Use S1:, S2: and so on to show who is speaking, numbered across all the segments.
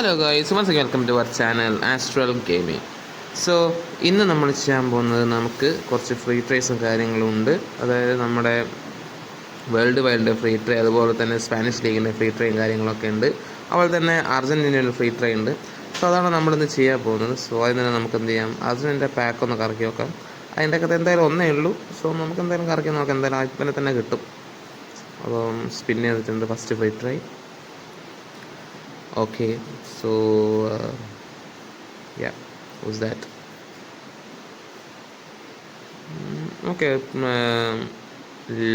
S1: Hello guys once welcome to our channel Astral gaming so ഇന്ന് നമ്മൾ ചെയ്യാൻ പോകുന്നത് നമുക്ക് കുറച്ച് ഫ്രീ ട്രേസും കാര്യങ്ങളും ഉണ്ട് അതായത് നമ്മുടെ വേൾഡ് വൈഡിന്റെ ഫ്രീ ട്രേ അതുപോലെ തന്നെ സ്പാനിഷ് ലീഗിന്റെ ഫ്രീ ട്രേയും കാര്യങ്ങളൊക്കെ ഉണ്ട്. അതുപോലെ തന്നെ അർജന്റീനയുടെ ഫ്രീ ട്രേ ഉണ്ട്. സോ അതാണ് നമ്മളിന്ന് ചെയ്യാൻ പോകുന്നത്. സോ അതിന് തന്നെ നമുക്ക് എന്ത് ചെയ്യാം? അർജന്റീന്റെ പാക്ക് ഒന്ന് കറക്കി നോക്കാം അതിന്റെ അകത്ത് എന്തായാലും ഒന്നേ ഉള്ളൂ. സോ നമുക്ക് എന്തായാലും കറക്കി നോക്കാം. എന്തായാലും ഇപ്പം തന്നെ കിട്ടും. അപ്പം സ്പിൻ ചെയ്തിട്ടുണ്ട് first free try okay so uh, yeah who's that? Mm, okay um,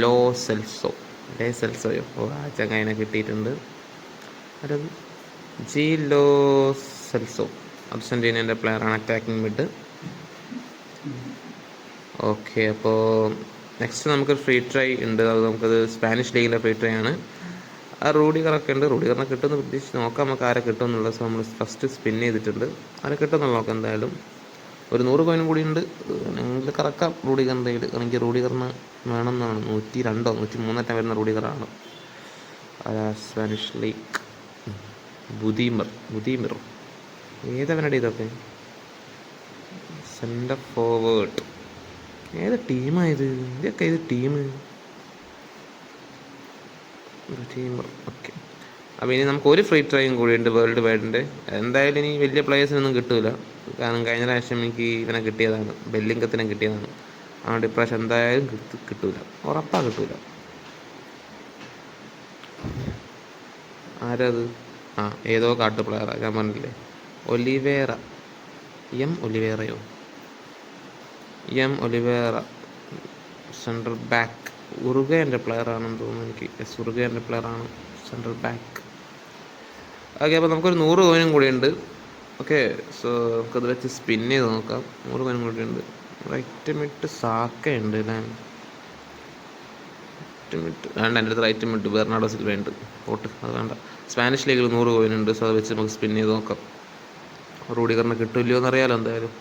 S1: Lo Celso ലേ സെൽസോയോ ഓ ആ ചങ്ങായിനെ കിട്ടിയിട്ടുണ്ട്. ആരത് ജി ലോ സെൽസോ അർജന്റീനേന്റെ പ്ലെയറാണ് അറ്റാക്കിംഗ് മിഡ് ഓക്കെ അപ്പോൾ നെക്സ്റ്റ് നമുക്ക് ഫ്രീ ട്രൈ ഉണ്ട്. അത് നമുക്കത് സ്പാനിഷ് ലീഗിന്റെ ഫ്രീ ട്രൈ ആണ്. ആ റൂഡി കറൊക്കെ ഉണ്ട്. റൂഡിഗറിനെ കിട്ടുമെന്ന് പ്രതീക്ഷിച്ച് നോക്കാം. നമുക്ക് ആരെ കിട്ടുമെന്നുള്ള സോ നമ്മൾ ഫസ്റ്റ് സ്പിൻ ചെയ്തിട്ടുണ്ട്. ആരെ കിട്ടുമെന്നുള്ള നോക്കാം എന്തായാലും. ഒരു നൂറ് കോയിൻ കൂടി ഉണ്ട്. നിങ്ങൾ കറക്കാം. റൂഡിഗറിന്റെ കയ്യിൽ എനിക്ക് റൂഡിഗറിന് വേണമെന്നാണ്. നൂറ്റി രണ്ടോ നൂറ്റി മൂന്നറ്റം വരുന്ന റൂഡി കറാണ് സ്പാനിഷ് ലീഗ് ബുദീമർ ബുദീമിറോ ഏതവനടി ഇതൊക്കെ? സെന്റർ ഫോർവേഡ് ഏത് ടീമായത് ഇതൊക്കെ ഏത് ടീം ടീമർ ഓക്കെ അപ്പോൾ ഇനി നമുക്ക് ഒരു ഫ്രീ ട്രൈയും കൂടിയുണ്ട് വേൾഡ് വൈഡിന്റെ എന്തായാലും ഇനി വലിയ പ്ലേയേഴ്സിനൊന്നും കിട്ടില്ല കാരണം കഴിഞ്ഞ പ്രാവശ്യം എനിക്ക് ഇവനെ കിട്ടിയതാണ്. ബെല്ലിംഗത്തിനെ കിട്ടിയതാണ്. അതുകൊണ്ട് ഇപ്രാവശ്യം എന്തായാലും കിട്ട- കിട്ടൂല. ഉറപ്പാ കിട്ടൂല. ആരത്? ആ ഏതോ കാട്ട് പ്ലെയറാ ഞാൻ പറഞ്ഞില്ലേ? ഒലിവേറ. എം ഒലിവേറയോ? M Olivera. സെൻട്രൽ ബാക്ക് ഉറുഗേന്റെ പ്ലെയറാണെന്ന് തോന്നുന്നു എനിക്ക്. എസ് ഉറുഗേന്റെ പ്ലെയറാണ് സെൻട്രൽ ബാക്ക് ഓക്കെ അപ്പോൾ നമുക്കൊരു നൂറ് കോയിനും കൂടി ഉണ്ട് ഓക്കെ സോ നമുക്കത് വെച്ച് സ്പിൻ ചെയ്ത് നോക്കാം. നൂറ് കോയിനും കൂടി ഉണ്ട് റൈറ്റ് മിട്ട് സാക്ക ഉണ്ട് അല്ലേ മിറ്റ് വേണ്ട എന്റെ അടുത്ത് റൈറ്റ് മിട്ട് ബെർണാഡോ സിൽവ ഉണ്ട്. പോട്ട് അത് വേണ്ട. സ്പാനിഷ് ലീഗിൽ നൂറ് കോയിൻ ഉണ്ട് സോ അത് വെച്ച് നമുക്ക് സ്പിൻ ചെയ്ത് നോക്കാം. റൂഡിഗറിനെ കിട്ടില്ലയോ എന്നറിയാലോ എന്തായാലും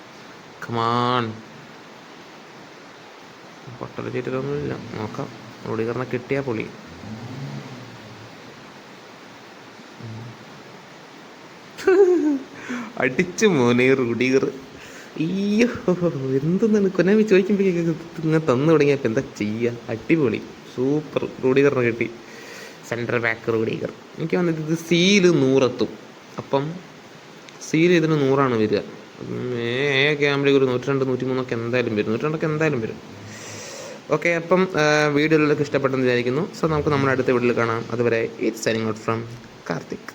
S1: കമാൺ പൊട്ടൽ ചീറ്റലൊന്നുമില്ല. നോക്കാം. റോഡീകരണം കിട്ടിയാൽ പൊളി. അടിച്ചു മോനെ റൂഡിഗർ അയ്യോ എന്തെന്നാണ് കൊനാമി ചോദിക്കുമ്പോഴേക്കും ഇങ്ങനെ തന്നു തുടങ്ങിയപ്പോൾ എന്താ ചെയ്യുക അടിപൊളി. സൂപ്പർ. റൂഡിഗറിനെ കിട്ടി. സെൻട്രൽ ബാക്ക് റൂഡീകർ എനിക്ക് വന്നിട്ട് ഇത് സീൽ നൂറെത്തും. അപ്പം സീൽ ഇതിന് നൂറാണ് വരിക. ഏ ക്യാമ്പിലേക്ക് ഒരു നൂറ്റി രണ്ട് നൂറ്റി മൂന്നൊക്കെ എന്തായാലും വരും. നൂറ്റി രണ്ടൊക്കെ എന്തായാലും വരും. ഓക്കെ അപ്പം വീഡിയോയിലൊക്കെ ഇഷ്ടപ്പെട്ടെന്ന് വിചാരിക്കുന്നു. സോ നമുക്ക് നമ്മുടെ അടുത്ത വീഡിയോയിൽ കാണാം. അതുവരെ it signing out from Karthik